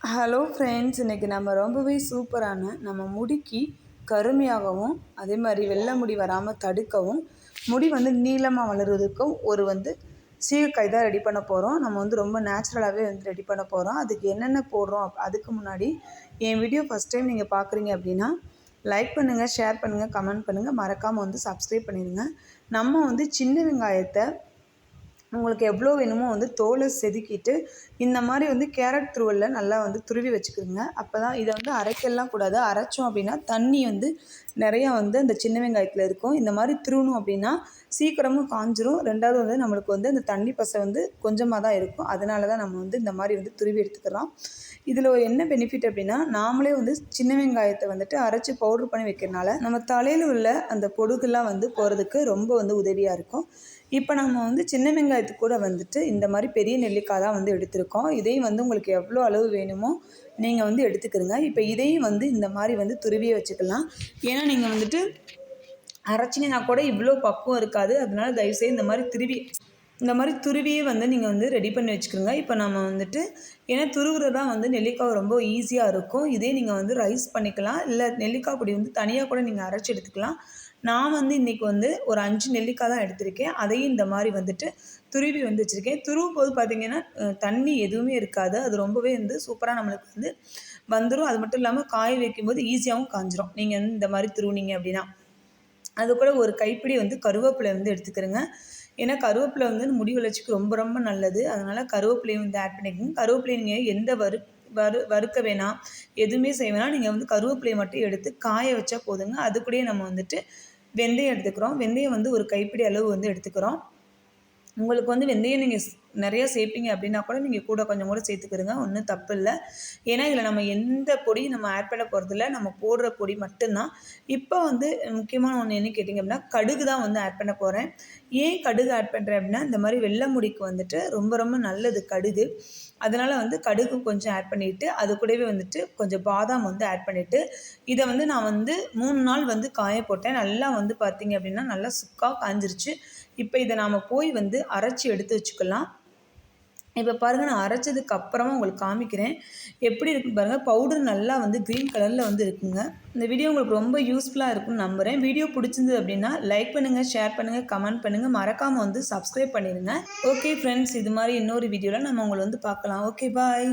Hello friends இன்றைக்கி நம்ம ரொம்பவே சூப்பரான நம்ம முடிக்கு கருமையாகவும் அதே மாதிரி வெள்ளை முடி வராமல் தடுக்கவும் முடி வந்து நீளமாக வளருவதற்கும் ஒரு வந்து சீகக்காய் தான் ரெடி பண்ண போகிறோம் நம்ம வந்து ரொம்ப நேச்சுரலாகவே வந்து ரெடி பண்ண போகிறோம் அதுக்கு என்னென்ன போடுறோம் அதுக்கு முன்னாடி என் வீடியோ ஃபஸ்ட் டைம் நீங்கள் பார்க்குறீங்க அப்படின்னா லைக் பண்ணுங்கள் ஷேர் பண்ணுங்கள் கமெண்ட் பண்ணுங்கள் மறக்காமல் வந்து சப்ஸ்கிரைப் பண்ணிடுங்க. நம்ம வந்து சின்ன வெங்காயத்தை உங்களுக்கு எவ்வளோ வேணுமோ வந்து தோலை செதுக்கிட்டு இந்த மாதிரி வந்து கேரட் துருவலில் நல்லா வந்து துருவி வச்சுக்கிறோங்க அப்போ தான் இதை வந்து அரைக்கலாம் கூடாது. அரைச்சோம் அப்படின்னா தண்ணி வந்து நிறையா வந்து அந்த சின்ன வெங்காயத்தில் இருக்கும். இந்த மாதிரி திருவணும் அப்படின்னா சீக்கிரமும் காஞ்சிரும். ரெண்டாவது வந்து நம்மளுக்கு வந்து அந்த தண்ணி பசை வந்து கொஞ்சமாக தான் இருக்கும். அதனால தான் நம்ம வந்து இந்த மாதிரி வந்து துருவி எடுத்துக்கிறோம். இதில் என்ன பெனிஃபிட் அப்படின்னா நாமளே வந்து சின்ன வெங்காயத்தை வந்துட்டு அரைச்சி பவுடர் பண்ணி வைக்கிறனால நம்ம தலையில் உள்ள அந்த பொடுகுலாம் வந்து போகிறதுக்கு ரொம்ப வந்து உதவியாக இருக்கும். இப்போ நம்ம வந்து சின்ன வெங்காயத்துக்கு கூட வந்துட்டு இந்த மாதிரி பெரிய நெல்லிக்காய் தான் வந்து எடுத்திருக்கோம். இதையும் வந்து உங்களுக்கு எவ்வளோ அளவு வேணுமோ நீங்கள் வந்து எடுத்துக்கிறங்க இப்போ இதையும் வந்து இந்த மாதிரி வந்து துருவியை வச்சுக்கலாம். ஏன்னா நீங்கள் வந்துட்டு அரைச்சினா கூட இவ்வளோ பக்குவம் இருக்காது. அதனால தயவுசெய்து இந்த மாதிரி திருவி இந்த மாதிரி துருவியே வந்து நீங்கள் வந்து ரெடி பண்ணி வச்சுக்கோங்க. இப்போ நம்ம வந்துட்டு ஏன்னா துருவுறதான் வந்து நெல்லிக்காய் ரொம்ப ஈஸியாக இருக்கும். இதே நீங்கள் வந்து ரைஸ் பண்ணிக்கலாம். இல்லை நெல்லிக்காய் பொடி வந்து தனியாக கூட நீங்கள் அரைச்சி எடுத்துக்கலாம். நான் வந்து இன்றைக்கி வந்து ஒரு அஞ்சு நெல்லிக்காய் தான் எடுத்திருக்கேன். அதையும் இந்த மாதிரி வந்துட்டு துருவி வந்து வச்சுருக்கேன். துருவும் போது பார்த்திங்கன்னா தண்ணி எதுவுமே இருக்காது. அது ரொம்பவே வந்து சூப்பராக நம்மளுக்கு வந்து வந்துடும் அது மட்டும் இல்லாமல் காய வைக்கும்போது ஈஸியாகவும் காஞ்சிரும். நீங்கள் வந்து இந்த மாதிரி துருவினீங்க அப்படின்னா. அது கூட ஒரு கைப்பிடி வந்து கருவேப்பிலை வந்து எடுத்துக்கிறேங்க. ஏன்னா கருவேப்பிலை வந்து முடி வளர்ச்சிக்கு ரொம்ப ரொம்ப நல்லது. அதனால் கருவேப்பிலையும் வந்து ஆட் பண்ணிக்கோங்க. கருவேப்பிலை நீங்கள் எந்த வறு வறு வறுக்க வேணாம் எதுவுமே செய்ய வேணாம். நீங்கள் வந்து கருவேப்பிலையை மட்டும் எடுத்து காய வச்சா போதுங்க. அது கூடயே நம்ம வந்துட்டு வெந்தயம் எடுத்துக்கிறோம். வெந்தயம் வந்து ஒரு கைப்பிடி அளவு வந்து எடுத்துக்கிறோம். உங்களுக்கு வந்து வெந்தயம் நீங்கள் நிறையா சேர்ப்பீங்க அப்படின்னா கூட நீங்கள் கூட கொஞ்சம் கூட சேர்த்துக்கிறங்க ஒன்றும் தப்பு இல்லை ஏன்னா இதில் நம்ம எந்த பொடி நம்ம ஆட் பண்ண போகிறதில்ல நம்ம போடுற பொடி மட்டும்தான். இப்போ வந்து முக்கியமான ஒன்று என்ன கேட்டிங்க அப்படின்னா கடுகு தான் வந்து ஆட் பண்ண போகிறேன் ஏன் கடுகு ஆட் பண்ணுறேன் அப்படின்னா இந்த மாதிரி வெள்ளை முடிக்கு வந்துட்டு ரொம்ப ரொம்ப நல்லது கடுகு. அதனால் வந்து கடுகு கொஞ்சம் ஆட் பண்ணிவிட்டு அது கூடவே வந்துட்டு கொஞ்சம் பாதாம் வந்து ஆட் பண்ணிவிட்டு இதை வந்து நான் வந்து மூணு நாள் வந்து காய போட்டேன். நல்லா வந்து பார்த்திங்க அப்படின்னா நல்லா சுக்காக காஞ்சிருச்சு. இப்போ இதை நாம் போய் வந்து அரைச்சி எடுத்து வச்சுக்கலாம். இப்போ பாருங்கள் நான் அரைச்சதுக்கு அப்புறமா உங்களுக்கு காமிக்கிறேன். எப்படி இருக்குன்னு பாருங்கள் பவுடர் நல்லா வந்து க்ரீன் கலரில் வந்து இருக்குங்க. இந்த வீடியோ உங்களுக்கு ரொம்ப யூஸ்ஃபுல்லாக இருக்கும்னு நம்புகிறேன் வீடியோ பிடிச்சிருந்தது அப்படின்னா லைக் பண்ணுங்கள் ஷேர் பண்ணுங்கள் கமெண்ட் பண்ணுங்கள் மறக்காமல் வந்து சப்ஸ்கிரைப் பண்ணிடுங்க ஓகே ஃப்ரெண்ட்ஸ் இது மாதிரி இன்னொரு வீடியோவில் நம்ம உங்களை வந்து பார்க்கலாம். Okay bye